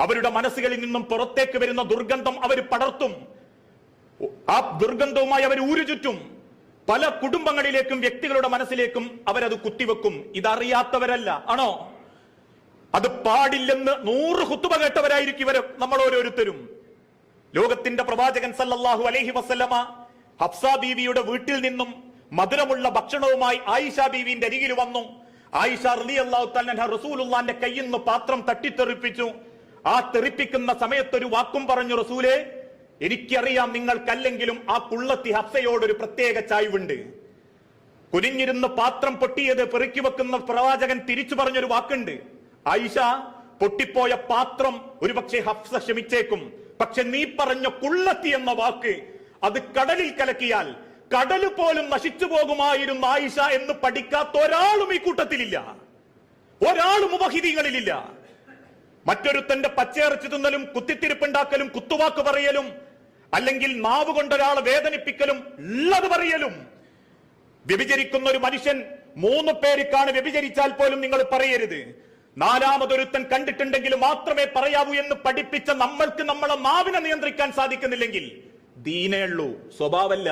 അവരുടെ മനസ്സുകളിൽ നിന്നും പുറത്തേക്ക് വരുന്ന ദുർഗന്ധം അവർ പടർത്തും. ആ ദുർഗന്ധവുമായി അവർ ഊരുചുറ്റും. പല കുടുംബങ്ങളിലേക്കും വ്യക്തികളുടെ മനസ്സിലേക്കും അവരത് കുത്തിവെക്കും. ഇതറിയാത്തവരല്ല. ആണോ? അത് പാടില്ലെന്ന് നൂറ് കുത്തുവ കേട്ടവരായിരിക്കും ഇവർ നമ്മൾ ഓരോരുത്തരും. ലോകത്തിന്റെ പ്രവാചകൻ സല്ലല്ലാഹു അലൈഹി വസല്ലമ ഹഫ്സ ബീവിയുടെ വീട്ടിൽ നിന്നും മധുരമുള്ള ഭക്ഷണവുമായി ആയിഷ ബീവിന്റെ അരികിൽ വന്നു. ആയിഷ റലി അള്ളാഹു തന്നെ റസൂലുള്ളാന്റെ കയ്യിൽ നിന്ന് പാത്രം തട്ടിത്തെറിപ്പിച്ചു. ആ തെറിപ്പിക്കുന്ന സമയത്തൊരു വാക്കും പറഞ്ഞു റസൂലെ എനിക്കറിയാം നിങ്ങൾക്കല്ലെങ്കിലും ആ കുള്ളത്തി ഹഫ്സയോട് ഒരു പ്രത്യേക ചായ്വുണ്ട്. കുനിഞ്ഞിരുന്ന് പാത്രം പൊട്ടിയത് പെറുക്കി വെക്കുന്ന പ്രവാചകൻ തിരിച്ചു പറഞ്ഞൊരു വാക്കുണ്ട്. ആയിഷ പൊട്ടിപ്പോയ പാത്രം ഒരുപക്ഷെ ഹഫ്സ ക്ഷമിച്ചേക്കും. പക്ഷെ നീ പറഞ്ഞ കുള്ളത്തി എന്ന വാക്ക് അത് കടലിൽ കലക്കിയാൽ കടൽ പോലും നശിച്ചു പോകുമായിരുന്നു ആയിഷ എന്ന് പഠിക്കാത്ത ഒരാളും ഈ കൂട്ടത്തിലില്ല. ഒരാളും ഉപഹിതികളിലില്ല മറ്റൊരുത്തന്റെ പച്ചയിറച്ചി തിന്നലും കുത്തിത്തിരിപ്പുണ്ടാക്കലും കുത്തുവാക്ക് പറയലും അല്ലെങ്കിൽ നാവ് കൊണ്ടൊരാളെ വേദനിപ്പിക്കലും ഉള്ളത് പറയലും. വ്യഭിചരിക്കുന്ന ഒരു മനുഷ്യൻ മൂന്ന് പേരിക്കാണ് വ്യഭിചരിച്ചാൽ പോലും നിങ്ങൾ പറയരുത്. നാലാമതൊരുത്തൻ കണ്ടിട്ടുണ്ടെങ്കിൽ മാത്രമേ പറയാവൂ എന്ന് പഠിപ്പിച്ച നമ്മൾക്ക് നമ്മളെ നാവിനെ നിയന്ത്രിക്കാൻ സാധിക്കുന്നില്ലെങ്കിൽ ദീനേ ഉള്ളൂ സ്വഭാവല്ല.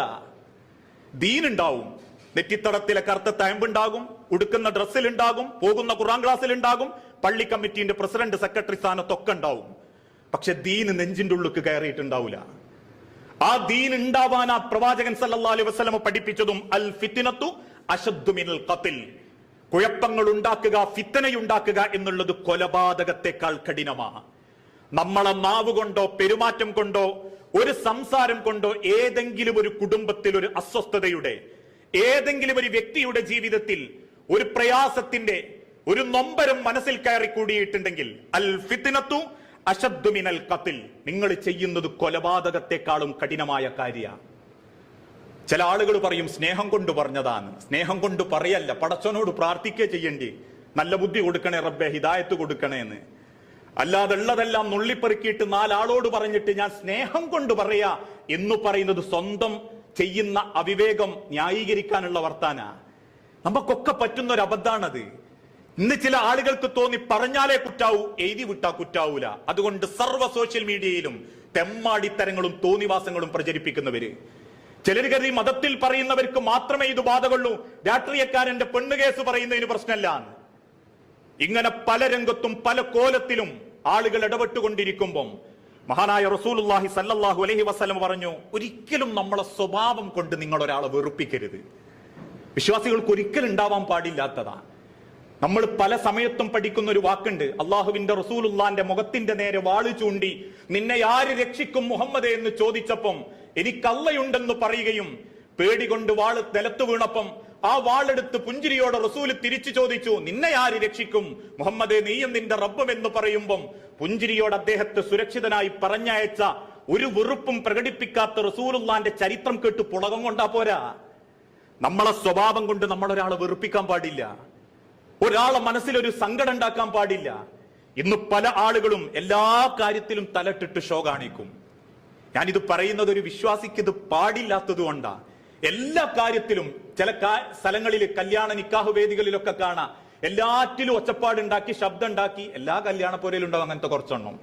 ദീനുണ്ടാവും. നെറ്റിത്തടത്തിലെ കറുത്ത തയമ്പുണ്ടാകും ഉടുക്കുന്ന ഡ്രസ്സിലുണ്ടാകും പോകുന്ന ഖുറാൻ ക്ലാസ്സിൽ ഉണ്ടാകും പള്ളി കമ്മിറ്റിന്റെ പ്രസിഡന്റ് സെക്രട്ടറി സ്ഥാനത്തൊക്കെ ഉണ്ടാവും. പക്ഷെ ദീന് നെഞ്ചിന്റെ ഉള്ളിക്ക് കയറിയിട്ടുണ്ടാവില്ല ആ ദീൻ ഉണ്ടാവാൻ ആ പ്രവാചകൻ സല്ലല്ലാഹു അലൈഹി വസല്ലമ പഠിപ്പിച്ചതും അൽ ഫിത്തിനത്തു അശദ്ദു മിനൽ ഖത്ൽ കുഴപ്പങ്ങൾ ഉണ്ടാക്കുക ഫിത്തനയുണ്ടാക്കുക എന്നുള്ളത് കൊലപാതകത്തെക്കാൾ കഠിനമാണ് നമ്മളെ നാവ് കൊണ്ടോ പെരുമാറ്റം കൊണ്ടോ ഒരു സംസാരം കൊണ്ടോ ഏതെങ്കിലും ഒരു കുടുംബത്തിൽ ഒരു അസ്വസ്ഥതയുടെ ഏതെങ്കിലും ഒരു വ്യക്തിയുടെ ജീവിതത്തിൽ ഒരു പ്രയാസത്തിന്റെ ഒരു നൊമ്പരം മനസ്സിൽ കയറി കൂടിയിട്ടുണ്ടെങ്കിൽ അൽ ഫിത്തിനത്തു അശദ്ദു മിനൽ ഖത്ൽ നിങ്ങൾ ചെയ്യുന്നത് കൊലപാതകത്തെക്കാളും കഠിനമായ കാര്യമാണ് ചില ആളുകൾ പറയും സ്നേഹം കൊണ്ട് പറഞ്ഞതാണ്. സ്നേഹം കൊണ്ട് പറയല്ല പടച്ചവനോട് പ്രാർത്ഥിക്കുക ചെയ്യേണ്ടി. നല്ല ബുദ്ധി കൊടുക്കണേ റബ്ബെ ഹിദായത്ത് കൊടുക്കണേ എന്ന് അല്ലാതെ ഉള്ളതെല്ലാം നുള്ളിപ്പെറുക്കിയിട്ട് നാലാളോട് പറഞ്ഞിട്ട് ഞാൻ സ്നേഹം കൊണ്ട് പറയാ എന്ന് പറയുന്നത് സ്വന്തം ചെയ്യുന്ന അവിവേകം ന്യായീകരിക്കാനുള്ള വർത്താന. നമുക്കൊക്കെ പറ്റുന്ന ഒരു അബദ്ധാണത് ഇന്ന് ചില ആളുകൾക്ക് തോന്നി പറഞ്ഞാലേ കുറ്റാവൂ എഴുതി വിട്ടാ കുറ്റാവൂല. അതുകൊണ്ട് സർവ സോഷ്യൽ മീഡിയയിലും തെമ്മാടിത്തരങ്ങളും തോന്നിവാസങ്ങളും പ്രചരിപ്പിക്കുന്നവര്. ചിലർ കരുതി മതത്തിൽ പറയുന്നവർക്ക് മാത്രമേ ഇത് ബാധകൊള്ളൂ. രാഷ്ട്രീയക്കാരന്റെ പെണ്ണ് കേസ് പറയുന്നതിന് പ്രശ്നമല്ല. ഇങ്ങനെ പല രംഗത്തും പല കോലത്തിലും ആളുകൾ ഇടപെട്ടുകൊണ്ടിരിക്കുമ്പം മഹാനായ റസൂലുള്ളാഹി സല്ലാഹു അലഹി വസ്ലം പറഞ്ഞു ഒരിക്കലും നമ്മളെ സ്വഭാവം കൊണ്ട് നിങ്ങൾ ഒരാളെ വെറുപ്പിക്കരുത്. വിശ്വാസികൾക്ക് ഒരിക്കലും ഉണ്ടാവാൻ പാടില്ലാത്തതാ നമ്മൾ പല സമയത്തും പഠിക്കുന്ന ഒരു വാക്കുണ്ട്. അള്ളാഹുവിന്റെ റസൂലുല്ലാന്റെ മുഖത്തിന്റെ നേരെ വാൾ ചൂണ്ടി നിന്നെ ആര് രക്ഷിക്കും മുഹമ്മദ് എന്ന് ചോദിച്ചപ്പം എനിക്കല്ലയുണ്ടെന്ന് പറയുകയും പേടി കൊണ്ട് വാൾ നിലത്ത് വീണപ്പം ആ വാളെടുത്ത് പുഞ്ചിരിയോടെ റസൂൽ തിരിച്ചു ചോദിച്ചു നിന്നെ ആര് രക്ഷിക്കും? മുഹമ്മദ് നീയും നിന്റെ റബ്ബും എന്ന് പറയുമ്പം പുഞ്ചിരിയോട് അദ്ദേഹത്തെ സുരക്ഷിതനായി പറഞ്ഞയച്ച ഒരു വെറുപ്പും പ്രകടിപ്പിക്കാത്ത റസൂലുല്ലാന്റെ ചരിത്രം കേട്ട് പുളകം കൊണ്ടാ പോരാ. നമ്മളെ സ്വഭാവം കൊണ്ട് നമ്മളൊരാളെ വെറുപ്പിക്കാൻ പാടില്ല. ഒരാളെ മനസ്സിൽ ഒരു സങ്കടം ഉണ്ടാക്കാൻ പാടില്ല. ഇന്ന് പല ആളുകളും എല്ലാ കാര്യത്തിലും തലട്ടിട്ട് ഷോ കാണിക്കും. ഞാനിത് പറയുന്നത് ഒരു വിശ്വാസിക്ക് ഇത് പാടില്ലാത്തത് കൊണ്ടാ. എല്ലാ കാര്യത്തിലും ചില സ്ഥലങ്ങളിൽ കല്യാണ നിക്കാഹ് വേദികളിലൊക്കെ കാണാം. എല്ലാറ്റിലും ഒച്ചപ്പാടുണ്ടാക്കി ശബ്ദം ഉണ്ടാക്കി എല്ലാ കല്യാണ പോരയിലുണ്ടാവും അങ്ങനത്തെ കുറച്ചെണ്ണം.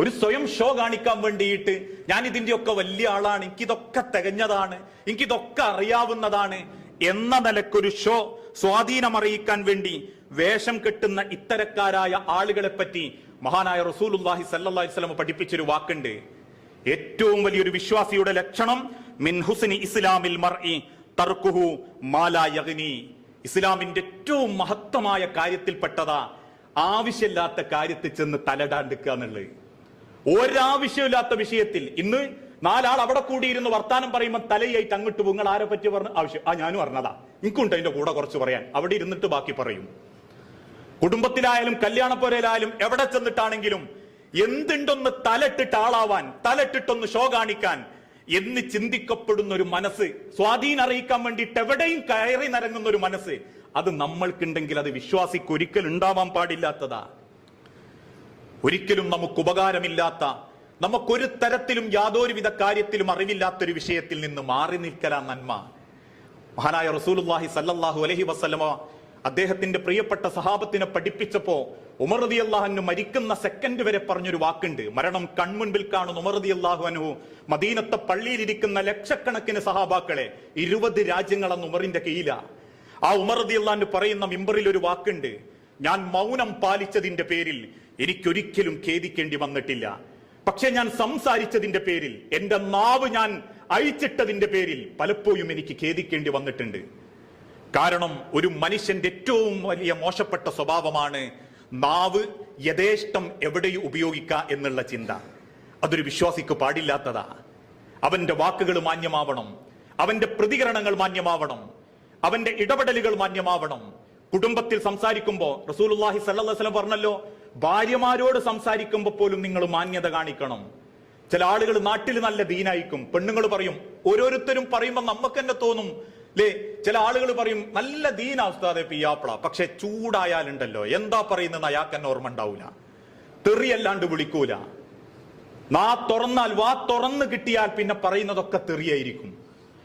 ഒരു സ്വയം ഷോ കാണിക്കാൻ വേണ്ടിയിട്ട് ഞാൻ ഇതിന്റെയൊക്കെ വലിയ ആളാണ് എനിക്കിതൊക്കെ തികഞ്ഞതാണ് എനിക്കിതൊക്കെ അറിയാവുന്നതാണ് എന്ന നിലക്കൊരു ഷോ സ്വാധീനം അറിയിക്കാൻ വേണ്ടി വേഷം കെട്ടുന്ന ഇത്തരക്കാരായ ആളുകളെ പറ്റി മഹാനായ റസൂലുല്ലാഹി സല്ലല്ലാഹി വസല്ലം പഠിപ്പിച്ചൊരു വാക്കുണ്ട്. ഏറ്റവും വലിയൊരു വിശ്വാസിയുടെ ലക്ഷണം മിൻ ഹുസ്നി ഇസ്ലാമിൽ മർഇ തർക്കുഹു മാലാ യഗ്നി. ഇസ്ലാമിന്റെ ഏറ്റവും മഹത്തമായ കാര്യത്തിൽപ്പെട്ടതാ ആവശ്യമില്ലാത്ത കാര്യത്തിൽ ചെന്ന് തലടാണ്ടിക്കുക എന്നുള്ളത്. ഒരാവശ്യമില്ലാത്ത വിഷയത്തിൽ ഇന്ന് നാലാൾ അവിടെ കൂടിയിരുന്ന് വർത്താനം പറയുമ്പോൾ തലയായിട്ട് അങ്ങോട്ട് നിങ്ങൾ ആരെ പറ്റി പറഞ്ഞ? ആവശ്യം. ആ ഞാനും അറിഞ്ഞതാ. എനിക്കുണ്ട് അതിന്റെ കൂടെ കുറച്ച് പറയാൻ. അവിടെ ഇരുന്നിട്ട് ബാക്കി പറയും. കുടുംബത്തിലായാലും കല്യാണപ്പോരയിലായാലും എവിടെ ചെന്നിട്ടാണെങ്കിലും എന്തുണ്ടൊന്ന് തലട്ടിട്ട് ആളാവാൻ തലട്ടിട്ടൊന്ന് ഷോ കാണിക്കാൻ എന്ന് ചിന്തിക്കപ്പെടുന്ന ഒരു മനസ്സ് സ്വാധീനം അറിയിക്കാൻ വേണ്ടിയിട്ട് എവിടെയും കയറി നിരങ്ങുന്ന ഒരു മനസ്സ് അത് നമ്മൾക്കുണ്ടെങ്കിൽ അത് വിശ്വാസിക്ക് ഒരിക്കലും ഉണ്ടാവാൻ പാടില്ലാത്തതാ. ഒരിക്കലും നമുക്ക് ഉപകാരമില്ലാത്ത നമുക്കൊരു തരത്തിലും യാതൊരുവിധ കാര്യത്തിലും അറിവില്ലാത്തൊരു വിഷയത്തിൽ നിന്ന് മാറി നിൽക്കലാ നന്മ. മഹാനായ റസൂലുള്ളാഹി സല്ലാഹു അലഹി വസ്ലമ അദ്ദേഹത്തിന്റെ പ്രിയപ്പെട്ട സഹാബത്തിനെ പഠിപ്പിച്ചപ്പോ ഉമർ റതി അള്ളാഹനു മരിക്കുന്ന സെക്കൻഡ് വരെ പറഞ്ഞൊരു വാക്കുണ്ട്. മരണം കൺമുൻപിൽ കാണുന്ന ഉമർ റതി അള്ളാഹുനു മദീനത്തെ പള്ളിയിലിരിക്കുന്ന ലക്ഷക്കണക്കിന് സഹാബാക്കളെ ഇരുപത് രാജ്യങ്ങളെന്ന് ഉമറിന്റെ കീഴില. ആ ഉമർ റതി അള്ളാഹു പറയുന്ന മിമ്പറിൽ ഒരു വാക്കുണ്ട്. ഞാൻ മൗനം പാലിച്ചതിന്റെ പേരിൽ എനിക്കൊരിക്കലും ഖേദിക്കേണ്ടി വന്നിട്ടില്ല. പക്ഷെ ഞാൻ സംസാരിച്ചതിന്റെ പേരിൽ എന്റെ നാവ് ഞാൻ അഴിച്ചിട്ടതിന്റെ പേരിൽ പലപ്പോഴും എനിക്ക് ഖേദിക്കേണ്ടി വന്നിട്ടുണ്ട്. കാരണം ഒരു മനുഷ്യന്റെ ഏറ്റവും വലിയ മോശപ്പെട്ട സ്വഭാവമാണ് നാവ് യഥേഷ്ടം എവിടെയും ഉപയോഗിക്കുക എന്നുള്ള ചിന്ത. അതൊരു വിശ്വാസിക്ക് പാടില്ലാത്തതാ. അവന്റെ വാക്കുകൾ മാന്യമാവണം അവന്റെ പ്രതികരണങ്ങൾ മാന്യമാവണം അവന്റെ ഇടപെടലുകൾ മാന്യമാവണം. കുടുംബത്തിൽ സംസാരിക്കുമ്പോൾ സല്ലല്ലാഹു അലൈഹി വസല്ലം പറഞ്ഞല്ലോ ഭാര്യമാരോട് സംസാരിക്കുമ്പോൾ പോലും നിങ്ങൾ മാന്യത കാണിക്കണം. ചില ആളുകൾ നാട്ടിൽ നല്ല ദീനായിക്കും പെണ്ണുങ്ങൾ പറയും ഓരോരുത്തരും പറയുമ്പോൾ നമുക്ക് തന്നെ തോന്നും അല്ലേ ചില ആളുകൾ പറയും നല്ല ദീന പിയാപ്പിള. പക്ഷെ ചൂടായാലുണ്ടല്ലോ. എന്താ പറയുന്നത് അയാൾക്ക് തന്നെ ഓർമ്മ ഉണ്ടാവൂല. തെറിയല്ലാണ്ട് വിളിക്കൂല. നാ തുറന്നാൽ വാ തുറന്ന് കിട്ടിയാൽ പിന്നെ പറയുന്നതൊക്കെ തെറിയായിരിക്കും.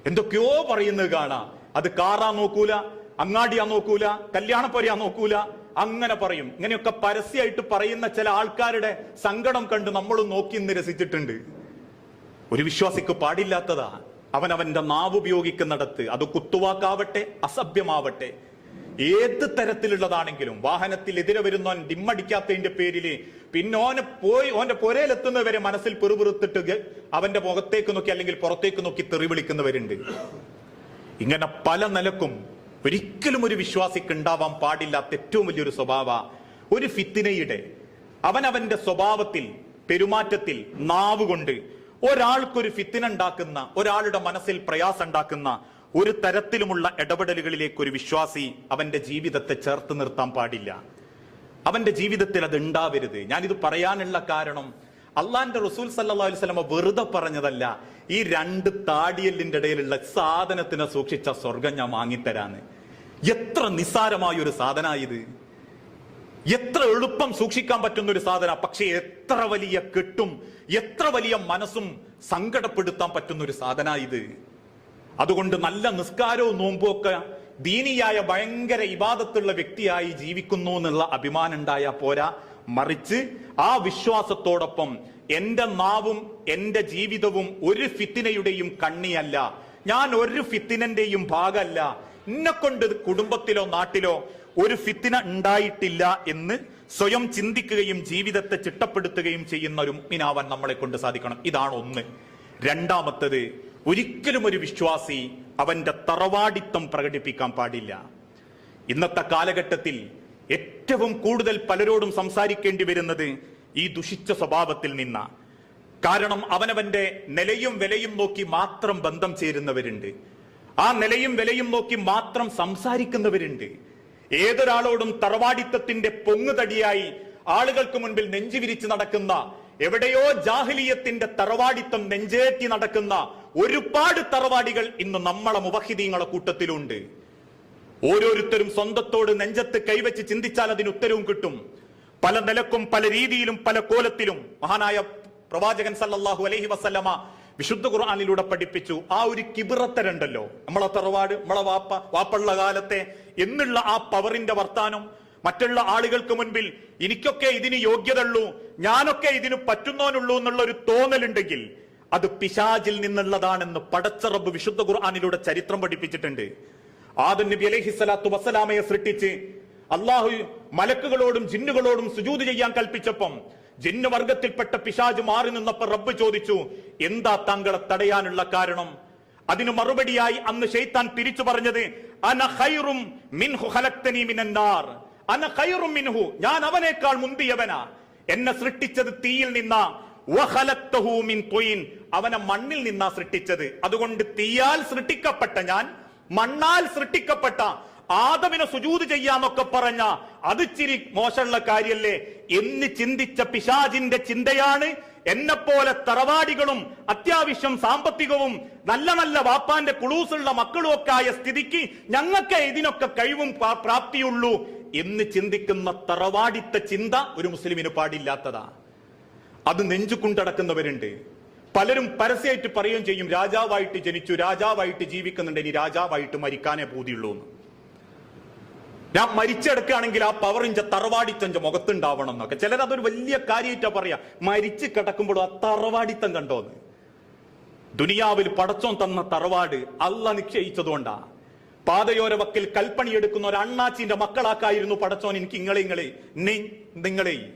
എന്തൊക്കെയോ പറയുന്നത് കാണാം. അത് കാറാ നോക്കൂല അങ്ങാടിയാ നോക്കൂല കല്യാണപ്പൊരയാ നോക്കൂല അങ്ങനെ പറയും. ഇങ്ങനെയൊക്കെ പരസ്യമായിട്ട് പറയുന്ന ചില ആൾക്കാരുടെ സങ്കടം കണ്ട് നമ്മളും നോക്കി നിരസിച്ചിട്ടുണ്ട് ഒരു വിശ്വാസിക്ക് പാടില്ലാത്തതാ. അവൻ അവന്റെ നാവ് ഉപയോഗിക്കുന്നിടത്ത് അത് കുത്തുവാക്കാവട്ടെ അസഭ്യമാവട്ടെ. ഏത് തരത്തിലുള്ളതാണെങ്കിലും വാഹനത്തിൽ എതിരെ വരുന്നവൻ ഡിമ്മടിക്കാത്തതിന്റെ പേരിൽ പിന്നെ ഓനെ പോയി ഓന്റെ പുരയിലെത്തുന്നവരെ മനസ്സിൽ പെറുപിറുത്തിട്ട് അവന്റെ മുഖത്തേക്ക് നോക്കി അല്ലെങ്കിൽ പുറത്തേക്ക് നോക്കി തെറി വിളിക്കുന്നവരുണ്ട്. ഇങ്ങനെ പല നിലക്കും ഒരിക്കലും ഒരു വിശ്വാസിക്ക് ഉണ്ടാവാൻ പാടില്ലാത്ത ഏറ്റവും വലിയൊരു സ്വഭാവ ഒരു ഫിത്തിനയുടെ അവനവന്റെ സ്വഭാവത്തിൽ പെരുമാറ്റത്തിൽ നാവ് കൊണ്ട് ഒരാൾക്കൊരു ഫിത്തിന ഉണ്ടാക്കുന്ന ഒരാളുടെ മനസ്സിൽ പ്രയാസം ഉണ്ടാക്കുന്ന ഒരു തരത്തിലുമുള്ള ഇടപെടലുകളിലേക്ക് ഒരു വിശ്വാസി അവന്റെ ജീവിതത്തെ ചേർത്ത് നിർത്താൻ പാടില്ല. അവന്റെ ജീവിതത്തിൽ അത് ഉണ്ടാവരുത്. ഞാനിത് പറയാനുള്ള കാരണം അള്ളാന്റെ റസൂൽ സല്ലാ അലൈഹി വസല്ലമ വെറുതെ പറഞ്ഞതല്ല ഈ രണ്ട് താടിയല്ലിന്റെ ഇടയിലുള്ള സാധനത്തിനെ സൂക്ഷിച്ച സ്വർഗം ഞാൻ വാങ്ങിത്തരാന്ന്. എത്ര നിസ്സാരമായ ഒരു സാധന ഇത് എത്ര എളുപ്പം സൂക്ഷിക്കാൻ പറ്റുന്ന ഒരു സാധന. പക്ഷേ എത്ര വലിയ കെട്ടും എത്ര വലിയ മനസ്സും സങ്കടപ്പെടുത്താൻ പറ്റുന്ന ഒരു സാധന ഇത് അതുകൊണ്ട് നല്ല നിസ്കാരവും നോമ്പും ഒക്കെ ദീനിയായ ഭയങ്കര ഇബാദത്തുള്ള വ്യക്തിയായി ജീവിക്കുന്നു എന്നുള്ള അഭിമാനം ഉണ്ടായ പോരാ. മറിച്ച് ആ വിശ്വാസത്തോടൊപ്പം എന്റെ നാവും എന്റെ ജീവിതവും ഒരു ഫിത്തിനയുടെയും കണ്ണിയല്ല. ഞാൻ ഒരു ഫിത്തിനന്റെയും ഭാഗമല്ല. എന്നെ കൊണ്ട് കുടുംബത്തിലോ നാട്ടിലോ ഒരു ഫിത്തിന ഉണ്ടായിട്ടില്ല എന്ന് സ്വയം ചിന്തിക്കുകയും ജീവിതത്തെ ചിട്ടപ്പെടുത്തുകയും ചെയ്യുന്ന ഒരു മുഗ്മിനാവാൻ നമ്മളെ കൊണ്ട് സാധിക്കണം. ഇതാണ് ഒന്ന്. രണ്ടാമത്തത് ഒരിക്കലും ഒരു വിശ്വാസി അവന്റെ തറവാടിത്തം പ്രകടിപ്പിക്കാൻ പാടില്ല. ഇന്നത്തെ കാലഘട്ടത്തിൽ ഏറ്റവും കൂടുതൽ പലരോടും സംസാരിക്കേണ്ടി വരുന്നത് ഈ ദുഷിച്ച സ്വഭാവത്തിൽ നിന്ന. കാരണം അവനവന്റെ നിലയും വിലയും നോക്കി മാത്രം ബന്ധം ചേരുന്നവരുണ്ട്. ആ നിലയും വിലയും നോക്കി മാത്രം സംസാരിക്കുന്നവരുണ്ട്. ഏതൊരാളോടും തറവാടിത്തത്തിന്റെ പൊങ്ങുതടിയായി ആളുകൾക്ക് മുൻപിൽ നെഞ്ചു വിരിച്ച് നടക്കുന്ന എവിടെയോ ജാഹിലിയത്തിന്റെ തറവാടിത്തം നെഞ്ചേറ്റി നടക്കുന്ന ഒരുപാട് തറവാടികൾ ഇന്ന് നമ്മളെ മുവഹിദീങ്ങളെ കൂട്ടത്തിലുണ്ട്. ഓരോരുത്തരും സ്വന്തത്തോട് നെഞ്ചത്ത് കൈവച്ച് ചിന്തിച്ചാൽ അതിന് ഉത്തരവും കിട്ടും. പല നിലക്കും പല രീതിയിലും പല കോലത്തിലും മഹാനായ പ്രവാചകൻ സല്ലാഹു അലഹി വസല്ലമ വിശുദ്ധ ഖുർആാനിലൂടെ പഠിപ്പിച്ചു. ആ ഒരു കിബിറത്തരുണ്ടല്ലോ. നമ്മളെ തറവാട് നമ്മളെ വാപ്പ വാപ്പുള്ള കാലത്തെ എന്നുള്ള ആ പവറിന്റെ വർത്താനം മറ്റുള്ള ആളുകൾക്ക് മുൻപിൽ എനിക്കൊക്കെ ഇതിന് യോഗ്യതയുള്ളൂ ഞാനൊക്കെ ഇതിന് പറ്റുന്നോനുള്ളൂ എന്നുള്ള ഒരു തോന്നലുണ്ടെങ്കിൽ അത് പിശാജിൽ നിന്നുള്ളതാണെന്ന് പടച്ചറബ് വിശുദ്ധ ഖുർആാനിലൂടെ ചരിത്രം പഠിപ്പിച്ചിട്ടുണ്ട്. ആദം നബി അലൈഹി സ്വലാത്തു വസ്സലാമയെ സൃഷ്ടിച്ച് അള്ളാഹു മലക്കുകളോടും ജിന്നുകളോടും സുജൂത് ചെയ്യാൻ കൽപ്പിച്ചപ്പം ജിന്നു വർഗത്തിൽപ്പെട്ട പിശാജ് മാറി നിന്നപ്പോൾ റബ്ബ് ചോദിച്ചു എന്താ താങ്കളെ തടയാനുള്ള കാരണം? അതിന് മറുപടിയായി അന്ന് ഷെയ്ത്താൻ തിരിച്ചു പറഞ്ഞത് മിൻഹു മിനന്നാർ മിൻഹു ഞാൻ അവനേക്കാൾ മുന്തിയവനാ. എന്നെ സൃഷ്ടിച്ചത് തീയിൽ നിന്ന. അവനെ മണ്ണിൽ നിന്നാ സൃഷ്ടിച്ചത്. അതുകൊണ്ട് തീയാൽ സൃഷ്ടിക്കപ്പെട്ട ഞാൻ മണ്ണാൽ സൃഷ്ടിക്കപ്പെട്ട ആദമിനെ സുജൂത് ചെയ്യാന്നൊക്കെ പറഞ്ഞ അത് ചിരി മോശമുള്ള കാര്യല്ലേ? എന്ന് ചിന്തിച്ച പിശാജിന്റെ ചിന്തയാണ് എന്നെപ്പോലെ തറവാടികളും അത്യാവശ്യം സാമ്പത്തികവും നല്ല നല്ല വാപ്പാന്റെ കുളൂസുള്ള മക്കളും ഒക്കെ ആയ സ്ഥിതിക്ക് ഞങ്ങൾക്ക് ഇതിനൊക്കെ കഴിവും പ്രാ- പ്രാപ്തിയുള്ളൂ എന്ന് ചിന്തിക്കുന്ന തറവാടിത്ത ചിന്ത ഒരു മുസ്ലിമിന് പാടില്ലാത്തതാ. അത് നെഞ്ചു കൊണ്ടടക്കുന്നവരുണ്ട് പലരും പരസ്യമായിട്ട് പറയുകയും ചെയ്യും രാജാവായിട്ട് ജനിച്ചു രാജാവായിട്ട് ജീവിക്കുന്നുണ്ട് ഇനി രാജാവായിട്ട് മരിക്കാനേ പൂതിയുള്ളൂ എന്ന് ഞാൻ മരിച്ചെടുക്കുകയാണെങ്കിൽ ആ പവറിഞ്ച തറവാടിത്തഞ്ച മുഖത്തുണ്ടാവണം എന്നൊക്കെ. ചിലർ അതൊരു വലിയ കാര്യമായിട്ടാ പറയാ. മരിച്ച് കിടക്കുമ്പോഴും ആ തറവാടിത്തം കണ്ടോന്ന്. ദുനിയാവിൽ പടച്ചോൻ തന്ന തറവാട് അല്ല നിശ്ചയിച്ചതുകൊണ്ടാ. പാതയോര വക്കിൽ കൽപ്പണിയെടുക്കുന്ന ഒരു അണ്ണാച്ചിന്റെ മക്കളാക്കായിരുന്നു പടച്ചോൻ എനിക്ക് ഇങ്ങളെ ഇങ്ങളെ. നിങ്ങളെ.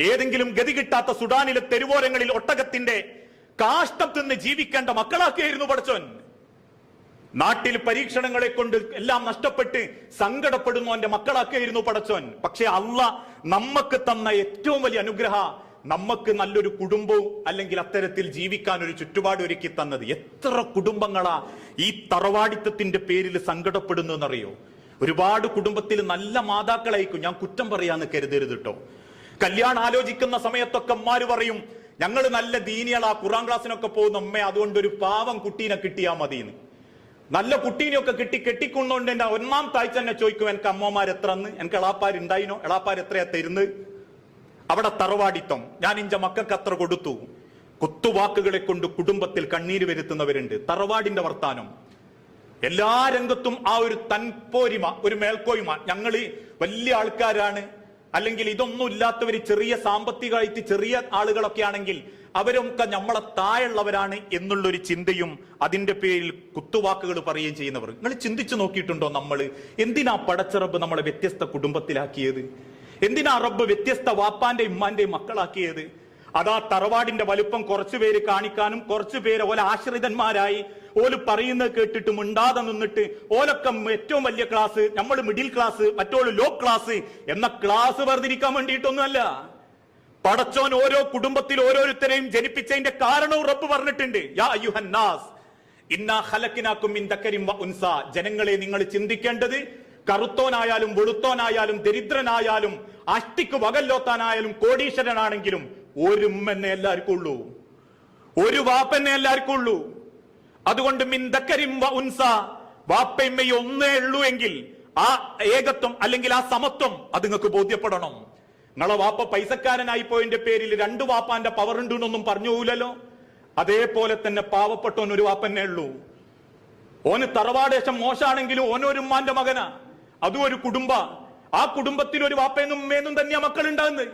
ഏതെങ്കിലും ഗതി കിട്ടാത്ത സുഡാനിലെ തെരുവോരങ്ങളിൽ ഒട്ടകത്തിന്റെ കാഷ്ടം തിന്ന് ജീവിക്കേണ്ട മക്കളാക്കിയായിരുന്നു പടച്ചോൻ. നാട്ടിൽ പരീക്ഷണങ്ങളെ കൊണ്ട് എല്ലാം നഷ്ടപ്പെട്ട് സങ്കടപ്പെടുന്നു എന്റെ മക്കളാക്കിയായിരുന്നു പടച്ചവൻ. പക്ഷെ അല്ല നമ്മക്ക് തന്ന ഏറ്റവും വലിയ അനുഗ്രഹ നമ്മക്ക് നല്ലൊരു കുടുംബവും അല്ലെങ്കിൽ അത്തരത്തിൽ ജീവിക്കാൻ ഒരു ചുറ്റുപാട് ഒരുക്കി തന്നത്. എത്ര കുടുംബങ്ങളാ ഈ തറവാടിത്തത്തിന്റെ പേരിൽ സങ്കടപ്പെടുന്നു എന്നറിയോ ഒരുപാട് കുടുംബത്തിൽ നല്ല മാതാക്കളായിരിക്കും. ഞാൻ കുറ്റം പറയാന്ന് കരുതരുത് കേട്ടോ കല്യാണം ആലോചിക്കുന്ന സമയത്തൊക്കെ അമ്മാര് പറയും ഞങ്ങൾ നല്ല ദീനികളാ ഖുറാൻ ക്ലാസ്സിനൊക്കെ പോകുന്ന അമ്മ അതുകൊണ്ട് ഒരു പാവം കുട്ടീനെ കിട്ടിയാ മതിയെന്ന് നല്ല കുട്ടീനെയൊക്കെ കിട്ടി കെട്ടിക്കൊണ്ടുകൊണ്ട് എന്റെ ഒന്നാം താഴ്ച തന്നെ ചോദിക്കും എനിക്ക് അമ്മമാർ എത്ര എന്ന് എനിക്ക് എളാപ്പാർ ഉണ്ടായിനോ എളാപ്പാർ എത്രയാ തരുന്നത്? അവിടെ തറവാടിത്തം. ഞാൻ ഇഞ്ച മക്കൾക്ക് അത്ര കൊടുത്തു. കുത്തുവാക്കുകളെ കൊണ്ട് കുടുംബത്തിൽ കണ്ണീര് വരുത്തുന്നവരുണ്ട്. തറവാടിന്റെ വർത്താനം. എല്ലാ രംഗത്തും ആ ഒരു തൻപോരിമ ഒരു മേൽക്കോയ്മ. ഞങ്ങൾ വലിയ ആൾക്കാരാണ്. അല്ലെങ്കിൽ ഇതൊന്നും ഇല്ലാത്തവര് ചെറിയ സാമ്പത്തികമായിട്ട് ചെറിയ ആളുകളൊക്കെ ആണെങ്കിൽ അവരൊക്കെ നമ്മളെ താഴെയുള്ളവരാണ് എന്നുള്ളൊരു ചിന്തയും അതിന്റെ പേരിൽ കുത്തുവാക്കുകൾ പറയുകയും ചെയ്യുന്നവർ. നിങ്ങൾ ചിന്തിച്ചു നോക്കിയിട്ടുണ്ടോ നമ്മൾ? എന്തിനാ പടച്ചറബ് നമ്മളെ വ്യത്യസ്ത കുടുംബത്തിലാക്കിയത്? എന്തിനാ റബ്ബ് വ്യത്യസ്ത വാപ്പാന്റെ ഉമ്മാന്റെയും മക്കളാക്കിയത്? അതാ തറവാടിന്റെ വലുപ്പം കുറച്ചു പേര് കാണിക്കാനും കുറച്ചു പേര് ഓല ആശ്രിതന്മാരായി ഓൽ പറയുന്നത് കേട്ടിട്ട് മിണ്ടാതെ നിന്നിട്ട് ഓലൊക്കെ ഏറ്റവും വലിയ ക്ലാസ് നമ്മൾ മിഡിൽ ക്ലാസ് മറ്റോ ലോ ക്ലാസ് എന്ന ക്ലാസ് വേർതിരിക്കാൻ വേണ്ടിയിട്ടൊന്നുമല്ല. പടച്ചോൻ ഓരോ കുടുംബത്തിൽ ഓരോരുത്തരെയും ജനിപ്പിച്ചതിന്റെ കാരണവും റബ്ബ് പറഞ്ഞിട്ടുണ്ട്. യാ അയ്യുഹന്നാസ് ഇന്നാ ഉൻസ. ജനങ്ങളെ നിങ്ങൾ ചിന്തിക്കേണ്ടത് കറുത്തോനായാലും വെളുത്തോനായാലും ദരിദ്രനായാലും അഷ്ടിക്ക് വകല്ലോത്താനായാലും കോടീശ്വരനാണെങ്കിലും ഒരു ഉമ്മന്നെ എല്ലാവർക്കും ഉള്ളൂ. ഒരു വാപ്പന്നെ എല്ലാവർക്കും ഉള്ളൂ. അതുകൊണ്ട് മിന്തക്കരിം വ ഉൻസ. വാപ്പയമ്മയും ഒന്നേ ഉള്ളൂ എങ്കിൽ ആ ഏകത്വം അല്ലെങ്കിൽ ആ സമത്വം അത് നിങ്ങൾക്ക് ബോധ്യപ്പെടണം. നിങ്ങളെ വാപ്പ പൈസക്കാരനായി പോയതിന്റെ പേരിൽ രണ്ട് വാപ്പാന്റെ പവർ ഉണ്ട് എന്നൊന്നും പറഞ്ഞു പോലല്ലോ അതേപോലെ തന്നെ പാവപ്പെട്ടവൻ ഒരു വാപ്പന്നെ ഉള്ളൂ. ഓന് തറവാടേശം മോശാണെങ്കിലും ഓനൊരു ഉമ്മാന്റെ മകനാ. അതും ഒരു കുടുംബ. ആ കുടുംബത്തിൽ ഒരു വാപ്പയെന്നും ഉമ്മയെന്നും തന്നെയാ മക്കൾ ഉണ്ടാകുന്നത്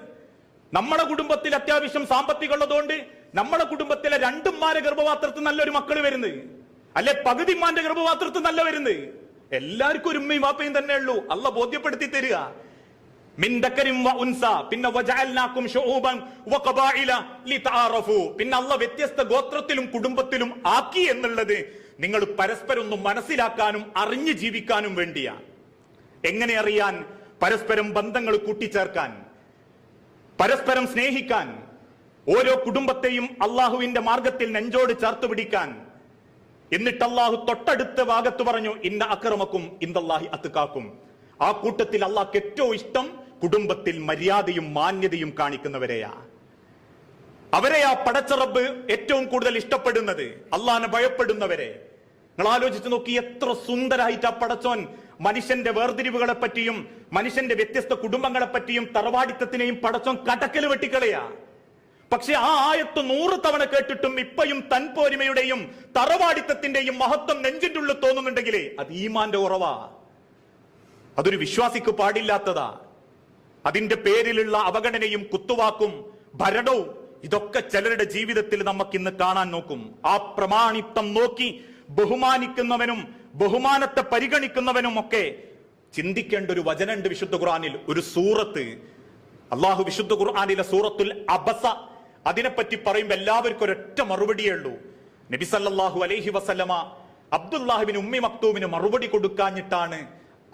നമ്മുടെ കുടുംബത്തിൽ അത്യാവശ്യം സാമ്പത്തികം ഉള്ളതുകൊണ്ട് നമ്മളെ കുടുംബത്തിലെ രണ്ടുമ്മാരെ ഗർഭപാത്രത്തിൽ നല്ലൊരു മക്കൾ വരുന്നത്. അല്ലെ പകുതിമാന്റെ ഗർഭപാത്രത്തിൽ നല്ല വരുന്നത്. എല്ലാവർക്കും ഒരു ഉമ്മയും വാപ്പയും തന്നെ ഉള്ളൂ. അല്ല ബോധ്യപ്പെടുത്തി തരിക. പിന്നെ അല്ല വ്യത്യസ്ത ഗോത്രത്തിലും കുടുംബത്തിലും ആക്കി എന്നുള്ളത് നിങ്ങൾ പരസ്പരം ഒന്ന് മനസ്സിലാക്കാനും അറിഞ്ഞു ജീവിക്കാനും വേണ്ടിയാ. എങ്ങനെ അറിയാൻ? പരസ്പരം ബന്ധങ്ങൾ കൂട്ടിച്ചേർക്കാൻ. പരസ്പരം സ്നേഹിക്കാൻ. ഓരോ കുടുംബത്തെയും അള്ളാഹുവിന്റെ മാർഗത്തിൽ നെഞ്ചോട് ചേർത്ത് പിടിക്കാൻ. എന്നിട്ട് അള്ളാഹു തൊട്ടടുത്ത് ഭാഗത്ത് പറഞ്ഞു ഇന്ന അക്രമക്കും ഇന്ദല്ലാഹി അത്തുക്കാക്കും ആ കൂട്ടത്തിൽ അള്ളാഹ്ക്ക് ഏറ്റവും ഇഷ്ടം കുടുംബത്തിൽ മര്യാദയും മാന്യതയും കാണിക്കുന്നവരെയാ. അവരെയാ പടച്ചറബ് ഏറ്റവും കൂടുതൽ ഇഷ്ടപ്പെടുന്നത് അള്ളാഹിനെ ഭയപ്പെടുന്നവരെ. നിങ്ങൾ ആലോചിച്ച് നോക്കി എത്ര സുന്ദരായിട്ട് ആ പടച്ചോൻ മനുഷ്യന്റെ വേർതിരിവുകളെ പറ്റിയും മനുഷ്യന്റെ വ്യത്യസ്ത കുടുംബങ്ങളെ പറ്റിയും തറവാടിത്തത്തിനെയും പടച്ചോൻ കടക്കൽ വെട്ടിക്കളയാ. പക്ഷെ ആ ആയത്ത് നൂറ് തവണ കേട്ടിട്ടും ഇപ്പയും തൻപോരിമയുടെയും തറവാടിത്തത്തിന്റെയും മഹത്വം നെഞ്ചിന്റെ ഉള്ളിൽ തോന്നുന്നുണ്ടെങ്കിലേ അത് ഈമാന്റെ ഉറവാ. അതൊരു വിശ്വാസിക്ക് പാടില്ലാത്തതാ. അതിന്റെ പേരിലുള്ള അവഗണനയും കുത്തുവാക്കും ഭരണവും ഇതൊക്കെ ചിലരുടെ ജീവിതത്തിൽ നമുക്ക് ഇന്ന് കാണാൻ നോക്കും. ആ പ്രമാണിത്വം നോക്കി ബഹുമാനിക്കുന്നവനും ബഹുമാനത്തെ പരിഗണിക്കുന്നവനും ഒക്കെ ചിന്തിക്കേണ്ട ഒരു വചനമുണ്ട് വിശുദ്ധ ഖുർആാനിൽ. ഒരു സൂറത്ത്. അള്ളാഹു വിശുദ്ധ ഖുർആാനിലെ സൂറത്തുൽ അബസ അതിനെപ്പറ്റി പറയുമ്പോൾ എല്ലാവർക്കും ഒരൊറ്റ മറുപടിയേ ഉള്ളൂ. നബി സല്ലല്ലാഹു അലൈഹി വസല്ലമ അബ്ദുല്ലാഹിബിന് ഉമ്മി മക്തൂമിന് മറുപടി കൊടുക്കാഞ്ഞിട്ടാണ്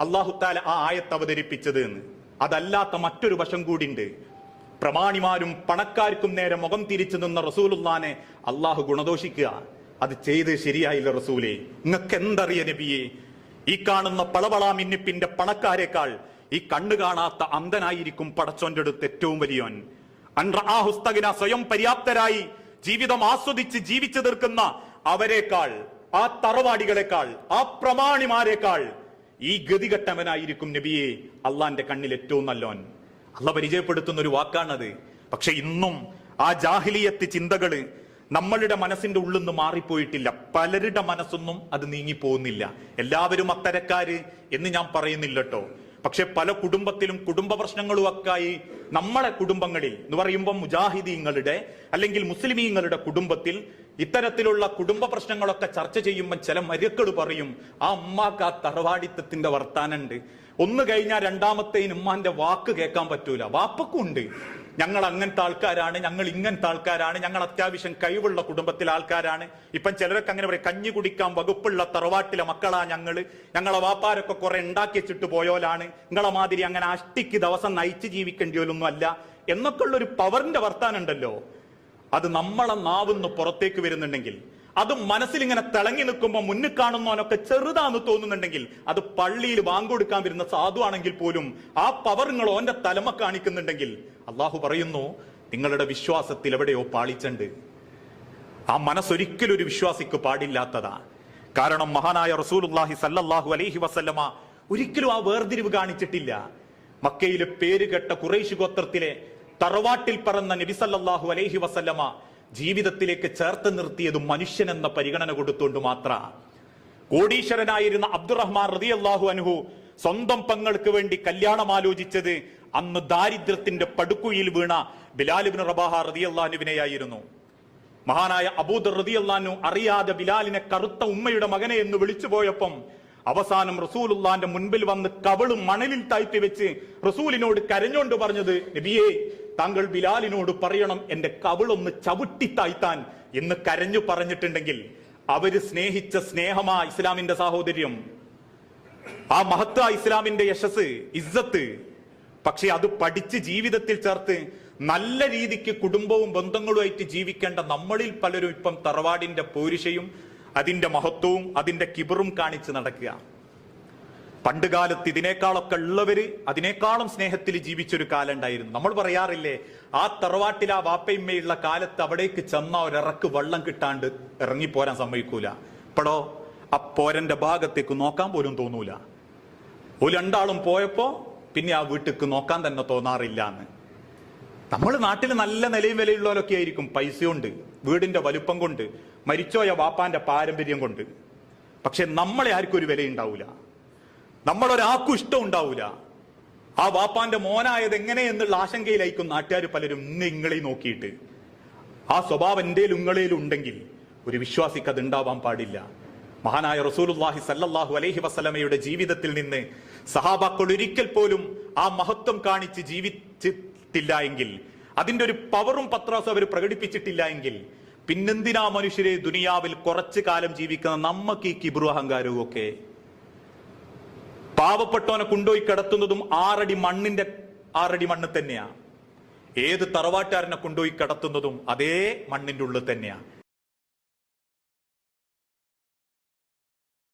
അള്ളാഹു താല ആ ആയത്ത് അവതരിപ്പിച്ചത് എന്ന്. അതല്ലാത്ത മറ്റൊരു വശം കൂടിയുണ്ട് പ്രമാണിമാരും പണക്കാർക്കും നേരെ മുഖം തിരിച്ചു നിന്ന റസൂലുള്ളാനെ അള്ളാഹു ഗുണദോഷിക്കുക. അത് ചെയ്ത് ശരിയായില്ല റസൂലെ. നിങ്ങൾക്ക് എന്തറിയ നബിയെ? ഈ കാണുന്ന പളവളാ മിന്നിപ്പിന്റെ പണക്കാരെക്കാൾ ഈ കണ്ണു കാണാത്ത അന്ധനായിരിക്കും പടച്ചോന്റെ അടുത്ത് ഏറ്റവും വലിയോൻ സ്വയം പര്യാപ്തരായി ജീവിതം ആസ്വദിച്ച് ജീവിച്ചു തീർക്കുന്ന അവരെക്കാൾ ആ തറവാടികളെക്കാൾ ആ പ്രമാണിമാരെക്കാൾ ഈ ഗതികെട്ടവനായിരിക്കും നബിയെ അള്ളാന്റെ കണ്ണിൽ ഏറ്റവും നല്ലോൻ. അള്ള പരിചയപ്പെടുത്തുന്ന ഒരു വാക്കാണത്. പക്ഷെ ഇന്നും ആ ജാഹിലിയത്ത് ചിന്തകൾ നമ്മളുടെ മനസ്സിന്റെ ഉള്ളിൽ നിന്ന് മാറിപ്പോയിട്ടില്ല. പലരുടെ മനസ്സൊന്നും അത് നീങ്ങിപ്പോകുന്നില്ല എല്ലാവരും അത്തരക്കാര് എന്ന് ഞാൻ പറയുന്നില്ല കേട്ടോ പക്ഷെ പല കുടുംബത്തിലും കുടുംബ പ്രശ്നങ്ങളും ഒക്കെ ആയി നമ്മളെ കുടുംബങ്ങളിൽ എന്ന് പറയുമ്പോൾ മുജാഹിദീങ്ങളുടെ അല്ലെങ്കിൽ മുസ്ലിമീങ്ങളുടെ കുടുംബത്തിൽ ഇത്തരത്തിലുള്ള കുടുംബ പ്രശ്നങ്ങളൊക്കെ ചർച്ച ചെയ്യുമ്പോൾ ചില മരുക്കൾ പറയും ആ അമ്മാക്ക് ആ തറവാടിത്തത്തിന്റെ വർത്താനുണ്ട് ഒന്ന് കഴിഞ്ഞാൽ രണ്ടാമത്തെ ഉമ്മാന്റെ വാക്ക് കേൾക്കാൻ പറ്റൂല. വാപ്പക്കും ഉണ്ട് ഞങ്ങൾ അങ്ങനത്തെ ആൾക്കാരാണ് ഞങ്ങൾ ഇങ്ങനത്തെ ആൾക്കാരാണ് ഞങ്ങൾ അത്യാവശ്യം കഴിവുള്ള കുടുംബത്തിലെ ആൾക്കാരാണ്. ഇപ്പം ചിലരൊക്കെ അങ്ങനെ പറയും കഞ്ഞി കുടിക്കാൻ വകുപ്പുള്ള തറവാട്ടിലെ മക്കളാ ഞങ്ങൾ ഞങ്ങളെ വാപ്പാരൊക്കെ കുറെ ഉണ്ടാക്കി വെച്ചിട്ട് പോയോലാണ്. നിങ്ങളെ മാതിരി അങ്ങനെ അഷ്ടിക്ക് ദിവസം നയിച്ച് ജീവിക്കേണ്ടിയൊന്നും അല്ല എന്നൊക്കെ ഒരു പവറിന്റെ വർത്താനുണ്ടല്ലോ അത് നമ്മളെ നാവുന്ന് പുറത്തേക്ക് വരുന്നുണ്ടെങ്കിൽ അത് മനസ്സിൽ ഇങ്ങനെ തിളങ്ങി നിൽക്കുമ്പോൾ മുന്നിൽ കാണുന്നവനൊക്കെ ചെറുതാന്ന് തോന്നുന്നുണ്ടെങ്കിൽ അത് പള്ളിയിൽ വാങ്ങുകൊടുക്കാൻ വരുന്ന സാധുവാണെങ്കിൽ പോലും ആ പവർ നിങ്ങൾ ഓന്റെ തലമ കാണിക്കുന്നുണ്ടെങ്കിൽ അള്ളാഹു പറയുന്നു നിങ്ങളുടെ വിശ്വാസത്തിൽ എവിടെയോ പാളിച്ചണ്ട്. ആ മനസ്സൊരിക്കലും ഒരു വിശ്വാസിക്ക് പാടില്ലാത്തതാ കാരണം മഹാനായ റസൂലുള്ളാഹി സല്ലല്ലാഹു അലൈഹി വസല്ലമ ഒരിക്കലും ആ വേർതിരിവ് കാണിച്ചിട്ടില്ല. മക്കയിലെ പേരുകെട്ട കുറേശ് ഗോത്രത്തിലെ തറവാട്ടിൽ പറന്ന നബി സല്ലല്ലാഹു അലൈഹി വസല്ലമ ജീവിതത്തിലേക്ക് ചേർത്ത് നിർത്തിയത് മനുഷ്യൻ എന്ന പരിഗണന കൊടുത്തുകൊണ്ട് മാത്ര. കോടീശ്വരനായിരുന്ന അബ്ദുറഹ്മാൻ റളിയല്ലാഹു അനുഹു സ്വന്തം പങ്ങൾക്ക് വേണ്ടി കല്യാണം ആലോചിച്ചത് അന്ന് ദാരിദ്ര്യത്തിന്റെ പടുക്കുയിൽ വീണ ബിലാലിബിൻ റബാഹ റതിയല്ലാനുവിനെയായിരുന്നു മഹാനായ അബൂദർ റതിയല്ലാനു അറിയാതെ ബിലാലിനെ കറുത്ത ഉമ്മയുടെ മകനെ എന്ന് വിളിച്ചു പോയപ്പം അവസാനം റസൂലുള്ളാന്റെ മുൻപിൽ വന്ന് കവളും മണലിൽ താഴ്ത്തി വെച്ച് റസൂലിനോട് കരഞ്ഞോണ്ട് പറഞ്ഞത് നബിയേ താങ്കൾ ബിലാലിനോട് പറയണം എന്റെ കവിളൊന്ന് ചവിട്ടി താഴ്ത്താൻ എന്ന് കരഞ്ഞു പറഞ്ഞിട്ടുണ്ടെങ്കിൽ അവർ സ്നേഹിച്ച സ്നേഹമാ ഇസ്ലാമിന്റെ സാഹോദര്യം. ആ മഹത്വ ഇസ്ലാമിന്റെ യശസ് ഇസ്സത്ത് പക്ഷെ അത് പഠിച്ച് ജീവിതത്തിൽ ചേർത്ത് നല്ല രീതിക്ക് കുടുംബവും ബന്ധങ്ങളുമായിട്ട് ജീവിക്കേണ്ട നമ്മളിൽ പലരും ഇപ്പം തറവാടിന്റെ പോരിശയും അതിന്റെ മഹത്വവും അതിന്റെ കിബറും കാണിച്ച് നടക്കുക. പണ്ടുകാലത്ത് ഇതിനേക്കാളൊക്കെ ഉള്ളവര് അതിനേക്കാളും സ്നേഹത്തിൽ ജീവിച്ചൊരു കാലം ഉണ്ടായിരുന്നു. നമ്മൾ പറയാറില്ലേ ആ തറവാട്ടിൽ ആ വാപ്പയമ്മയുള്ള കാലത്ത് അവിടേക്ക് ചെന്ന ഒരിറക്ക് വെള്ളം കിട്ടാണ്ട് ഇറങ്ങിപ്പോരാൻ സമ്മതിക്കൂല. ഇപ്പോഴോ പോരന്റെ ഭാഗത്തേക്ക് നോക്കാൻ പോലും തോന്നൂല. ഒരു രണ്ടാളും പോയപ്പോ പിന്നെ ആ വീട്ടിക്ക് നോക്കാൻ തന്നെ തോന്നാറില്ല എന്ന് നമ്മൾ നാട്ടിൽ നല്ല നിലയും വിലയുള്ളവരൊക്കെ ആയിരിക്കും പൈസ കൊണ്ട് വീടിന്റെ വലുപ്പം കൊണ്ട് മരിച്ചോയ വാപ്പാന്റെ പാരമ്പര്യം കൊണ്ട്. പക്ഷെ നമ്മളെ ആർക്കും ഒരു വിലയുണ്ടാവൂല. നമ്മളൊരാൾക്കും ഇഷ്ടം ഉണ്ടാവില്ല ആ വാപ്പാന്റെ മോനായത് എങ്ങനെ എന്നുള്ള ആശങ്കയിലായിരിക്കും നാട്ടുകാർ പലരും നിങ്ങളെ നോക്കിയിട്ട്. ആ സ്വഭാവം എന്റെ ഉങ്ങളേലും ഉണ്ടെങ്കിൽ ഒരു വിശ്വാസിക്ക് അത് ഉണ്ടാവാൻ പാടില്ല. മഹാനായ റസൂലുള്ളാഹി സല്ലല്ലാഹു അലൈഹി വസല്ലമയുടെ ജീവിതത്തിൽ നിന്ന് സഹാബാക്കൾ ഒരിക്കൽ പോലും ആ മഹത്വം കാണിച്ച് ജീവിച്ചിട്ടില്ല എങ്കിൽ അതിന്റെ ഒരു പവറും പത്രാസും അവർ പ്രകടിപ്പിച്ചിട്ടില്ല എങ്കിൽ പിന്നെന്തിനാ മനുഷ്യരെ ദുനിയാവിൽ കുറച്ചു കാലം ജീവിക്കുന്ന നമ്മക്ക് ഈ കിബ്രു അഹങ്കാരവും ഒക്കെ? പാവപ്പെട്ടവനെ കൊണ്ടുപോയി കിടത്തുന്നതും ആറടി മണ്ണിന്റെ ആറടി മണ്ണ് തന്നെയാ. ഏത് തറവാട്ടുകാരനെ കൊണ്ടുപോയി കിടത്തുന്നതും അതേ മണ്ണിന്റെ ഉള്ളിൽ തന്നെയാ.